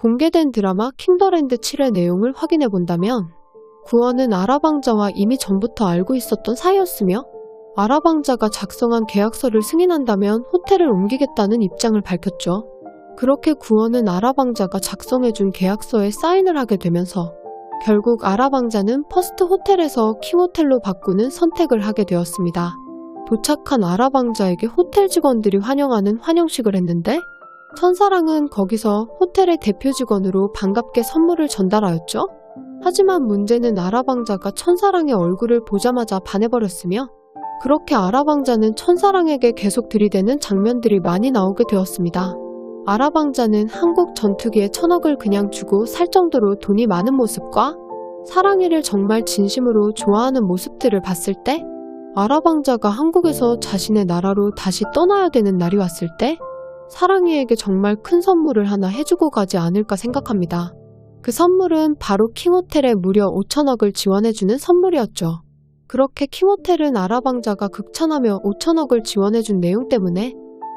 공개된 드라마 킹더랜드 7의 내용을 확인해 본다면 구원은 아라방자와 이미 전부터 알고 있었던 사이였으며 아라방자가 작성한 계약서를 승인한다면 호텔을 옮기겠다는 입장을 밝혔죠. 그렇게 구원은 아라방자가 작성해준 계약서에 사인을 하게 되면서 결국 아라방자는 퍼스트 호텔에서 킹호텔로 바꾸는 선택을 하게 되었습니다. 도착한 아라방자에게 호텔 직원들이 환영하는 환영식을 했는데 천사랑은 거기서 호텔의 대표 직원으로 반갑게 선물을 전달하였죠. 하지만 문제는 아라방자가 천사랑의 얼굴을 보자마자 반해버렸으며 그렇게 아라방자는 천사랑에게 계속 들이대는 장면들이 많이 나오게 되었습니다. 아라방자는 한국 전투기에 천억을 그냥 주고 살 정도로 돈이 많은 모습과 사랑이를 정말 진심으로 좋아하는 모습들을 봤을 때 아라방자가 한국에서 자신의 나라로 다시 떠나야 되는 날이 왔을 때 사랑이에게 정말 큰 선물을 하나 해주고 가지 않을까 생각합니다. 그 선물은 바로 킹호텔에 무려 5천억을 지원해주는 선물이었죠. 그렇게 킹호텔은 아라방자가 극찬하며 5천억을 지원해준 내용 때문에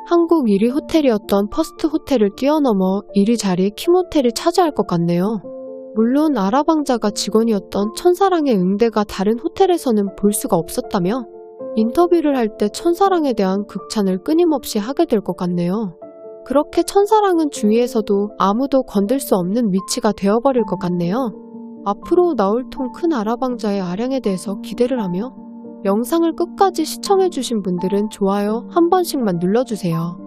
한국 1위 호텔이었던 퍼스트 호텔을 뛰어넘어 1위 자리에 킹호텔이 차지할 것 같네요. 물론 아라방자가 직원이었던 천사랑의 응대가 다른 호텔에서는 볼 수가 없었다며 인터뷰를 할 때 천사랑에 대한 극찬을 끊임없이 하게 될 것 같네요. 그렇게 천사랑은 주위에서도 아무도 건들 수 없는 위치가 되어버릴 것 같네요. 앞으로 나올 통 큰 아라방자의 아량에 대해서 기대를 하며 영상을 끝까지 시청해주신 분들은 좋아요 한 번씩만 눌러주세요.